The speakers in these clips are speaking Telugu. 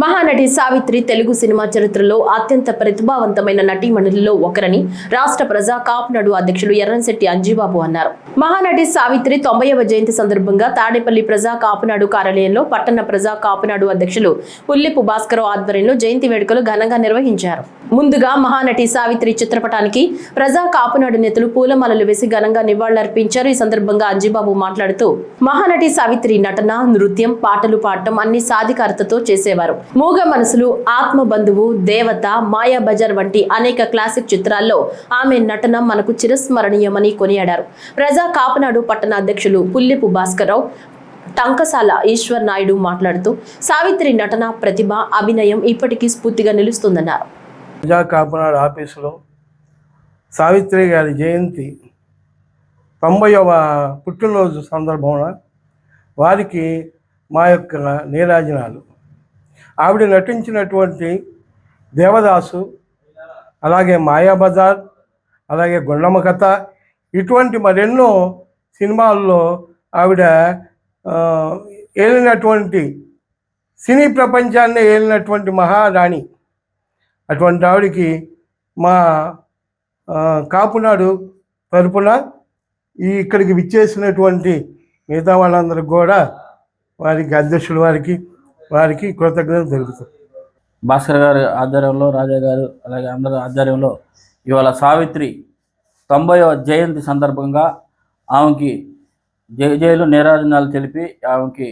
మహానటి సావిత్రి తెలుగు సినిమా చరిత్రలో అత్యంత ప్రతిభావంతమైన నటీమణులలో ఒకరని రాష్ట్ర ప్రజా కాపునాడు అధ్యక్షులు ఎర్రంశెట్టి అంజీబాబు అన్నారు. మహానటి సావిత్రి తొంభైవ జయంతి సందర్భంగా తాడేపల్లి ప్రజా కాపునాడు కార్యాలయంలో పట్టణ ప్రజా కాపునాడు అధ్యక్షులు ఉల్లిపు భాస్కర్ ఆధ్వర్యంలో జయంతి వేడుకలు ఘనంగా నిర్వహించారు. ముందుగా మహానటి సావిత్రి చిత్రపటానికి ప్రజా కాపునాడు నేతలు పూలమాలలు వేసి ఘనంగా నివాళులర్పించారు. ఈ సందర్భంగా అంజీబాబు మాట్లాడుతూ మహానటి సావిత్రి నటన నృత్యం పాటలు పాడటం అన్ని సాధికారతతో చేసేవారు. మూగ మనసులు ఆత్మ బంధువు దేవత మాయా బజార్ వంటి అనేక క్లాసిక్ చిత్రాల్లో ఆమె నటన మనకు చిరస్మరణీయమని కొనియాడారు. ప్రజా కాపునాడు పట్టణ అధ్యక్షులు పుల్లిపు భాస్కర్రావు టంకసాల ఈశ్వర్ నాయుడు మాట్లాడుతూ సావిత్రి నటన ప్రతిభ అభినయం ఇప్పటికీ స్ఫూర్తిగా నిలుస్తుందన్నారు. ప్రజా కాపునాడు ఆఫీసులో సావిత్రి గారి జయంతి తొంభైవ పుట్టినరోజు సందర్భంలో వారికి మా యొక్క నీరాజనాలు. ఆవిడ నటించినటువంటి దేవదాసు అలాగే మాయాబజార్ అలాగే గుండమ్మ కథ ఇటువంటి మరెన్నో సినిమాల్లో ఆవిడ ఏలినటువంటి సినీ ప్రపంచాన్ని ఏలినటువంటి మహారాణి. అటువంటి ఆవిడకి మా కాపునాడు తరపున ఈ ఇక్కడికి విచ్చేసినటువంటి మిగతా వాళ్ళందరికి కూడా వారికి అధ్యక్షుల వారికి వారికి కృతజ్ఞతలు తెలుపుతాం. భాస్కర్ గారి ఆధ్వర్యంలో రాజా గారు అలాగే అందరి ఆధ్వర్యంలో ఇవాళ సావిత్రి తొంభైవ జయంతి సందర్భంగా ఆమెకి జయ జయలు నీరాజనాలు తెలిపి ఆమెకి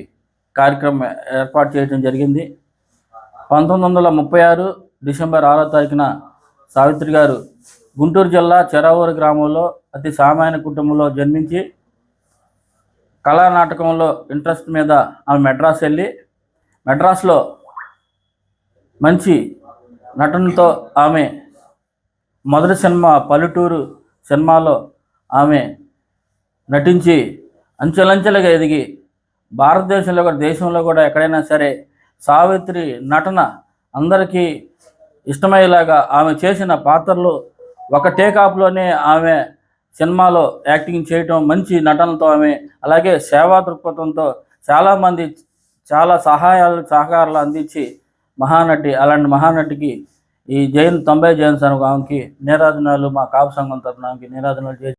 కార్యక్రమం ఏర్పాటు చేయడం జరిగింది. పంతొమ్మిది వందల ముప్పై ఆరు డిసెంబర్ ఆరో తారీఖున సావిత్రి గారు గుంటూరు జిల్లా చెరావూరు గ్రామంలో అతి సామాన్య కుటుంబంలో జన్మించి కళా నాటకంలో ఇంట్రెస్ట్ మీద ఆమె మెడ్రాస్ వెళ్ళి మెడ్రాస్లో మంచి నటనతో ఆమె మొదటి సినిమా పల్లెటూరు సినిమాలో ఆమె నటించి అంచెలంచెలుగా ఎదిగి భారతదేశంలో కూడా దేశంలో కూడా ఎక్కడైనా సరే సావిత్రి నటన అందరికీ ఇష్టమయ్యేలాగా ఆమె చేసిన పాత్రలు ఒక టేకాప్లోనే ఆమె సినిమాలో యాక్టింగ్ చేయటం మంచి నటనతో ఆమె అలాగే సేవా దృక్పథంతో చాలామంది చాలా సహాయాలు సహకారాలు అందించి మహానటి అలాంటి మహానటికి ఈ జైన్ తొంభై జయంతి ఆమెకి నీరాజనాలు మా కాపు సంఘం తరఫున నీరాజనాలు చేసి